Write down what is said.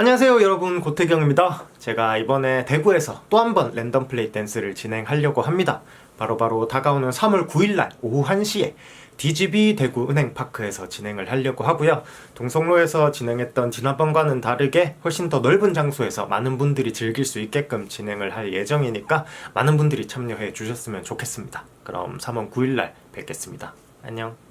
안녕하세요 여러분. 고태경입니다. 제가 이번에 대구에서 또 한 번 랜덤 플레이 댄스를 진행하려고 합니다. 바로 바로 다가오는 3월 9일날 오후 1시에 DGB 대구 은행파크에서 진행을 하려고 하고요. 동성로에서 진행했던 지난번과는 다르게 훨씬 더 넓은 장소에서 많은 분들이 즐길 수 있게끔 진행을 할 예정이니까 많은 분들이 참여해 주셨으면 좋겠습니다. 그럼 3월 9일날 뵙겠습니다. 안녕